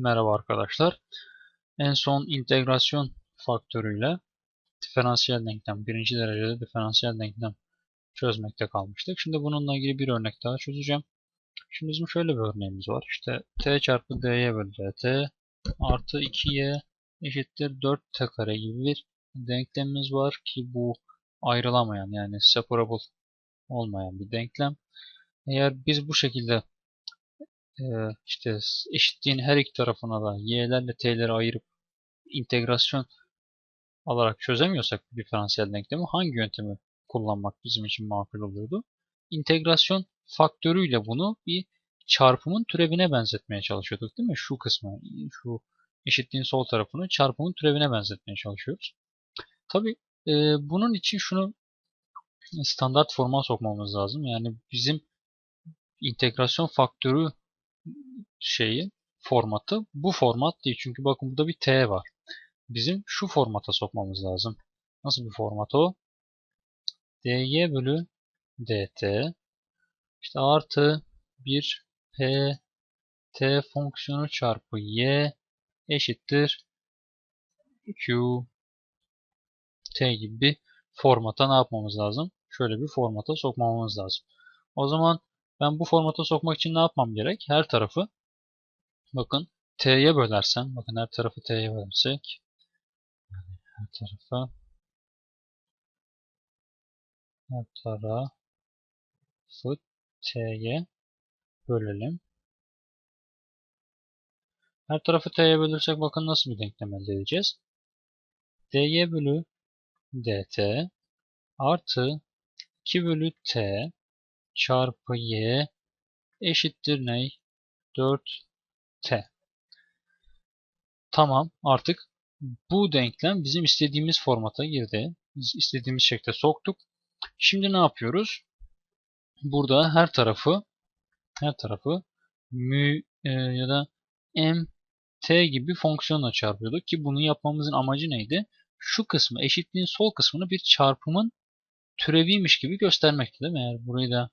Merhaba arkadaşlar. En son integrasyon faktörüyle diferansiyel denklem, birinci derecede diferansiyel denklem çözmekte kalmıştık. Şimdi bununla ilgili bir örnek daha çözeceğim. Şimdi bizim şöyle bir örneğimiz var. İşte t çarpı dy bölü dt artı 2y eşittir 4t kare gibi bir denklemimiz var ki bu ayrılamayan yani separable olmayan bir denklem. Eğer biz bu şekilde e, işte eşitliğin her iki tarafına da y'lerle t'leri ayırıp integrasyon alarak çözemiyorsak diferansiyel denklemi hangi yöntemi kullanmak bizim için makul olurdu? İntegrasyon faktörüyle bunu bir çarpımın türevine benzetmeye çalışıyorduk değil mi? Şu kısmı, şu eşitliğin sol tarafını çarpımın türevine benzetmeye çalışıyoruz. Tabi e, bunun için şunu standart forma sokmamız lazım. Yani bizim integrasyon faktörü şeyi formatı bu format değil. Çünkü bakın burada bir t var. Bizim şu formata sokmamız lazım. Nasıl bir format o? dy bölü dt işte artı 1 p t fonksiyonu çarpı y eşittir q t gibi bir formata ne yapmamız lazım? Şöyle bir formata sokmamız lazım. O zaman ben bu formata sokmak için ne yapmam gerek? Her tarafı bakın t'ye bölersem, bakın her tarafı t'ye bölersek her tarafa her tarafı t'ye bölelim. Her tarafı t'ye bölürsek bakın nasıl bir denklem elde edeceğiz. dy bölü dt artı 2 bölü t çarpı y eşittir ney? 4t. Tamam artık bu denklem bizim istediğimiz formata girdi. Biz istediğimiz şekilde soktuk. Şimdi ne yapıyoruz? Burada her tarafı her tarafı mü e, ya da m t gibi fonksiyonla çarpıyorduk ki bunu yapmamızın amacı neydi? Şu kısmı eşitliğin sol kısmını bir çarpımın türeviymiş gibi göstermekti değil mi? Eğer burayı da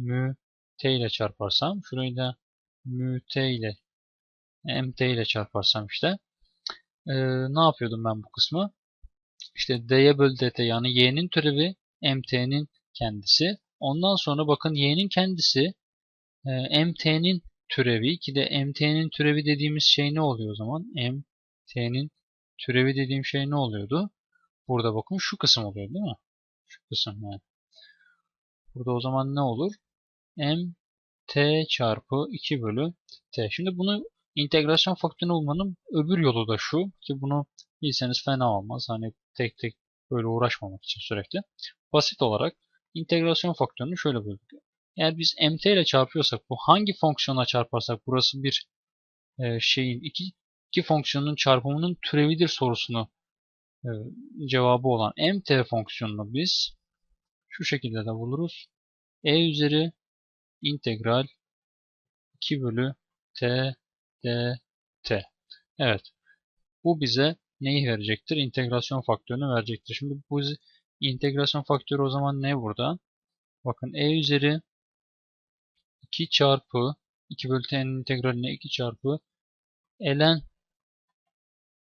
mü t ile çarparsam, şurayı da mü t ile mt ile çarparsam işte e, ne yapıyordum ben bu kısmı? İşte dy bölü dt yani y'nin türevi mt'nin kendisi. Ondan sonra bakın y'nin kendisi e, mt'nin türevi ki de mt'nin türevi dediğimiz şey ne oluyor o zaman? mt'nin türevi dediğim şey ne oluyordu? Burada bakın şu kısım oluyor değil mi? Şu kısım yani. Burada o zaman ne olur? M t çarpı 2 bölü t. Şimdi bunu integrasyon faktörünü bulmanın öbür yolu da şu ki bunu bilseniz fena olmaz. Hani tek tek böyle uğraşmamak için sürekli. Basit olarak integrasyon faktörünü şöyle bulduk. Eğer biz mt ile çarpıyorsak bu hangi fonksiyona çarparsak burası bir e, şeyin iki, iki fonksiyonun çarpımının türevidir sorusunu e, cevabı olan mt fonksiyonunu biz şu şekilde de buluruz. e üzeri integral 2 bölü t d t. Evet. Bu bize neyi verecektir? İntegrasyon faktörünü verecektir. Şimdi bu integrasyon faktörü o zaman ne burada? Bakın e üzeri 2 çarpı 2 bölü t'nin integraline 2 çarpı ln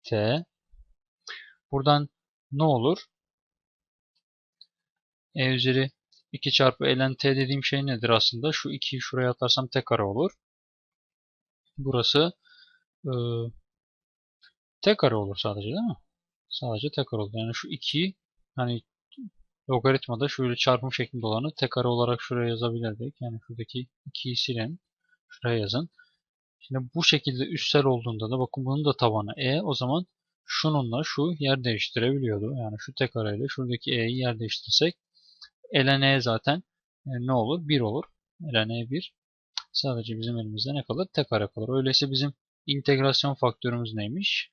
t. Buradan ne olur? e üzeri 2 çarpı ln t dediğim şey nedir aslında? Şu 2'yi şuraya atarsam t kare olur. Burası e, t kare olur sadece değil mi? Sadece t kare olur. Yani şu 2'yi hani logaritmada şöyle çarpım şeklinde olanı t kare olarak şuraya yazabilirdik. Yani şuradaki 2'yi silin. Şuraya yazın. Şimdi bu şekilde üstsel olduğunda da bakın bunun da tabanı e. O zaman şununla şu yer değiştirebiliyordu. Yani şu t kare ile şuradaki e'yi yer değiştirsek ln e zaten e, ne olur? 1 olur. ln e 1. Sadece bizim elimizde ne kalır? T kare kalır. Öyleyse bizim integrasyon faktörümüz neymiş?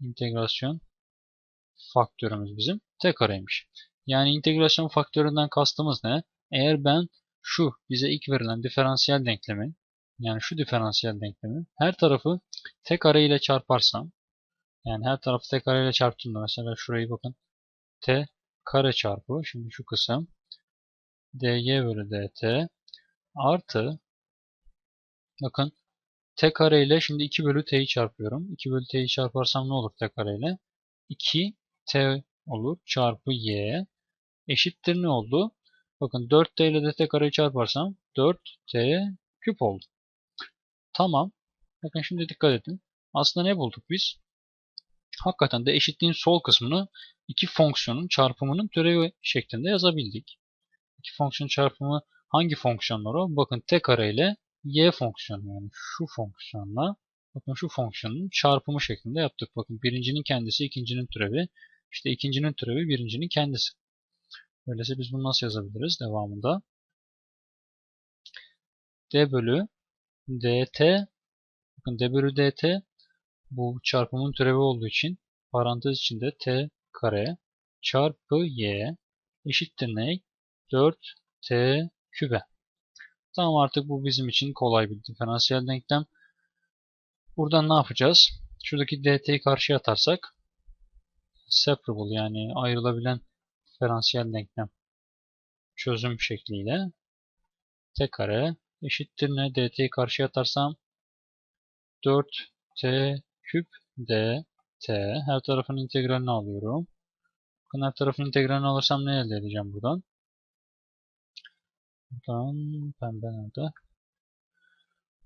İntegrasyon faktörümüz bizim t kareymiş. Yani integrasyon faktöründen kastımız ne? Eğer ben şu bize ilk verilen diferansiyel denklemi yani şu diferansiyel denklemi her tarafı t kare ile çarparsam yani her tarafı t kare ile çarptığımda mesela şurayı bakın t kare çarpı şimdi şu kısım dy bölü dt artı bakın t kare ile şimdi 2 bölü t'yi çarpıyorum. 2 bölü t'yi çarparsam ne olur t kare ile? 2 t olur çarpı y eşittir ne oldu? Bakın 4t ile de t kareyi çarparsam 4t küp oldu. Tamam. Bakın şimdi dikkat edin. Aslında ne bulduk biz? Hakikaten de eşitliğin sol kısmını iki fonksiyonun çarpımının türevi şeklinde yazabildik. İki fonksiyon çarpımı hangi fonksiyonlar o? Bakın t kare ile y fonksiyonu yani şu fonksiyonla bakın şu fonksiyonun çarpımı şeklinde yaptık. Bakın birincinin kendisi ikincinin türevi. İşte ikincinin türevi birincinin kendisi. Öyleyse biz bunu nasıl yazabiliriz devamında? d bölü dt bakın d bölü dt bu çarpımın türevi olduğu için parantez içinde t kare çarpı y eşittir ne? 4t kübe. Tamam artık bu bizim için kolay bir diferansiyel denklem. Buradan ne yapacağız? Şuradaki dt'yi karşıya atarsak separable yani ayrılabilen diferansiyel denklem çözüm şekliyle t kare eşittir ne? dt'yi karşıya atarsam 4t küp dt her tarafın integralini alıyorum. Bakın her tarafın integralini alırsam ne elde edeceğim buradan? Buradan pembe nerede?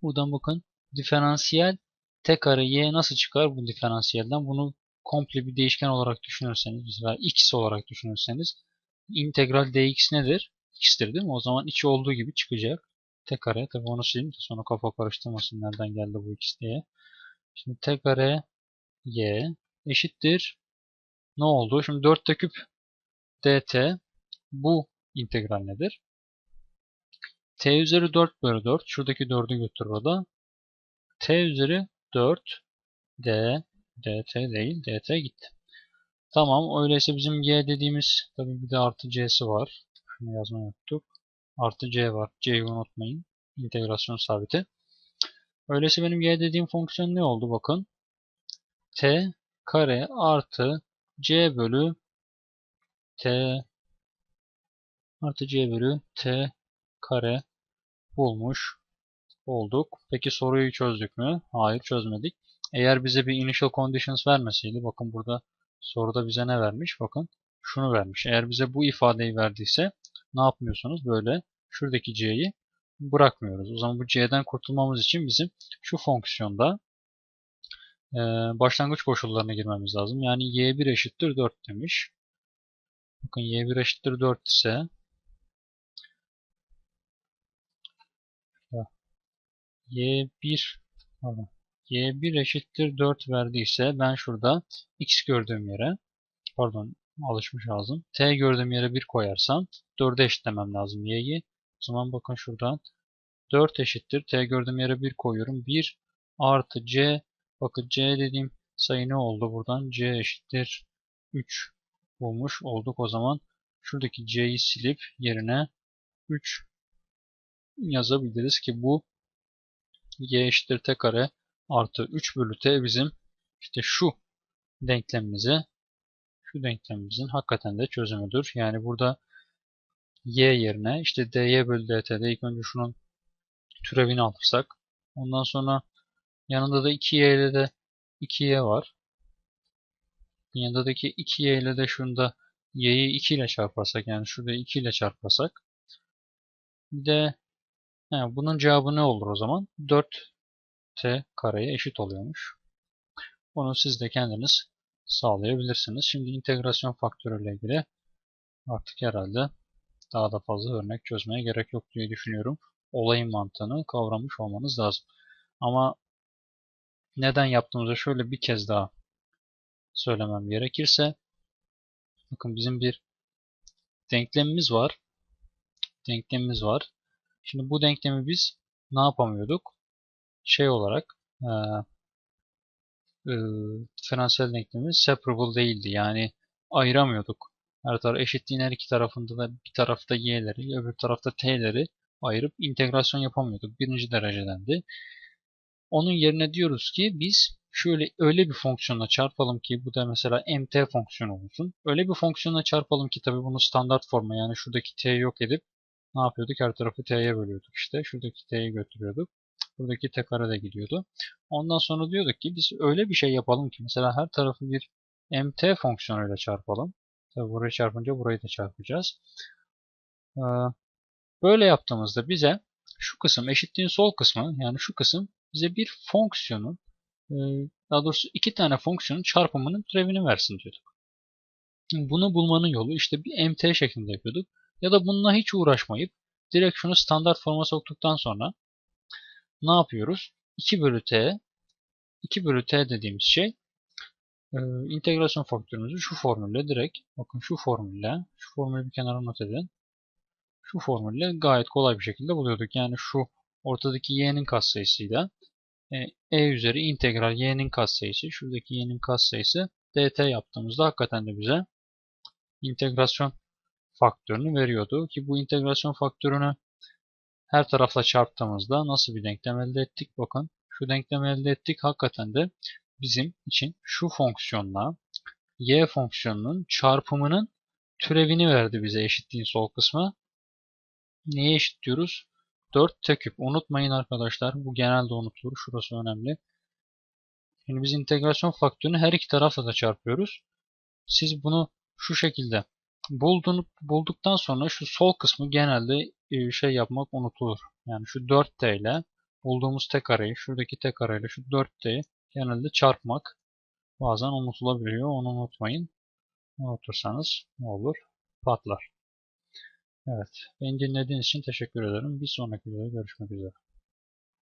Buradan bakın diferansiyel t kare y nasıl çıkar bu diferansiyelden? Bunu komple bir değişken olarak düşünürseniz mesela x olarak düşünürseniz integral dx nedir? x'tir değil mi? O zaman içi olduğu gibi çıkacak. T kare tabi onu sileyim de sonra kafa karıştırmasın nereden geldi bu x diye. Şimdi t kare y eşittir. Ne oldu? Şimdi 4 t küp dt bu integral nedir? t üzeri 4 bölü 4. Şuradaki 4'ü götürür o t üzeri 4 d dt değil dt gitti. Tamam öyleyse bizim y dediğimiz tabii bir de artı c'si var. Şunu yazmayı unuttuk. Artı c var. c'yi unutmayın. İntegrasyon sabiti. Öyleyse benim y dediğim fonksiyon ne oldu bakın. t kare artı c bölü t artı c bölü t kare bulmuş olduk. Peki soruyu çözdük mü? Hayır çözmedik. Eğer bize bir initial conditions vermeseydi bakın burada soruda bize ne vermiş? Bakın şunu vermiş. Eğer bize bu ifadeyi verdiyse ne yapmıyorsunuz? Böyle şuradaki c'yi bırakmıyoruz. O zaman bu c'den kurtulmamız için bizim şu fonksiyonda e, başlangıç koşullarına girmemiz lazım. Yani y1 eşittir 4 demiş. Bakın y1 eşittir 4 ise y1 pardon, y1 eşittir 4 verdiyse ben şurada x gördüğüm yere pardon alışmış ağzım. t gördüğüm yere 1 koyarsam 4'e eşitlemem lazım y'yi. Zaman bakın şuradan 4 eşittir. t gördüğüm yere 1 koyuyorum. 1 artı c bakın c dediğim sayı ne oldu buradan? c eşittir 3 bulmuş olduk. O zaman şuradaki c'yi silip yerine 3 yazabiliriz ki bu y eşittir t kare artı 3 bölü t bizim işte şu denklemimize şu denklemimizin hakikaten de çözümüdür. Yani burada y yerine işte dy bölü dt'de ilk önce şunun türevini alırsak ondan sonra yanında da 2y ile de 2y var. Yanındaki 2y ile de şunda y'yi 2 ile çarparsak yani şurada 2 ile çarparsak bir de yani bunun cevabı ne olur o zaman? 4t kareye eşit oluyormuş. Onu siz de kendiniz sağlayabilirsiniz. Şimdi integrasyon faktörüyle ilgili artık herhalde daha da fazla örnek çözmeye gerek yok diye düşünüyorum. Olayın mantığını kavramış olmanız lazım. Ama neden yaptığımızı şöyle bir kez daha söylemem gerekirse bakın bizim bir denklemimiz var. Denklemimiz var. Şimdi bu denklemi biz ne yapamıyorduk? Şey olarak e, e, diferansiyel denklemimiz separable değildi. Yani ayıramıyorduk. Her taraf eşitliğin her iki tarafında da bir tarafta y'leri, öbür tarafta t'leri ayırıp integrasyon yapamıyorduk. Birinci derecedendi. Onun yerine diyoruz ki biz şöyle öyle bir fonksiyonla çarpalım ki bu da mesela mt fonksiyonu olsun. Öyle bir fonksiyonla çarpalım ki tabi bunu standart forma yani şuradaki t'yi yok edip ne yapıyorduk? Her tarafı t'ye bölüyorduk işte. Şuradaki t'yi götürüyorduk. Buradaki t kare de gidiyordu. Ondan sonra diyorduk ki biz öyle bir şey yapalım ki mesela her tarafı bir mt fonksiyonuyla çarpalım. Tabi burayı çarpınca burayı da çarpacağız. Ee, böyle yaptığımızda bize şu kısım eşitliğin sol kısmı yani şu kısım bize bir fonksiyonun e, daha doğrusu iki tane fonksiyonun çarpımının türevini versin diyorduk. Bunu bulmanın yolu işte bir mt şeklinde yapıyorduk. Ya da bununla hiç uğraşmayıp direkt şunu standart forma soktuktan sonra ne yapıyoruz? 2 bölü t 2 bölü t dediğimiz şey e, integrasyon faktörümüzü şu formülle direkt bakın şu formülle şu formülü bir kenara not edin. Şu formülle gayet kolay bir şekilde buluyorduk. Yani şu ortadaki y'nin katsayısıyla e, e üzeri integral y'nin katsayısı şuradaki y'nin katsayısı dt yaptığımızda hakikaten de bize integrasyon faktörünü veriyordu. Ki bu integrasyon faktörünü her tarafla çarptığımızda nasıl bir denklem elde ettik? Bakın şu denklemi elde ettik. Hakikaten de bizim için şu fonksiyonla y fonksiyonunun çarpımının türevini verdi bize eşitliğin sol kısmı. Neye eşitliyoruz? 4 t küp. Unutmayın arkadaşlar. Bu genelde unutulur. Şurası önemli. Şimdi biz integrasyon faktörünü her iki tarafla da çarpıyoruz. Siz bunu şu şekilde buldun, bulduktan sonra şu sol kısmı genelde e, şey yapmak unutulur. Yani şu 4t ile bulduğumuz t kareyi, şuradaki t kareyle şu 4t'yi genelde çarpmak bazen unutulabiliyor. Onu unutmayın. Unutursanız ne olur? Patlar. Evet. Beni dinlediğiniz için teşekkür ederim. Bir sonraki videoda görüşmek üzere.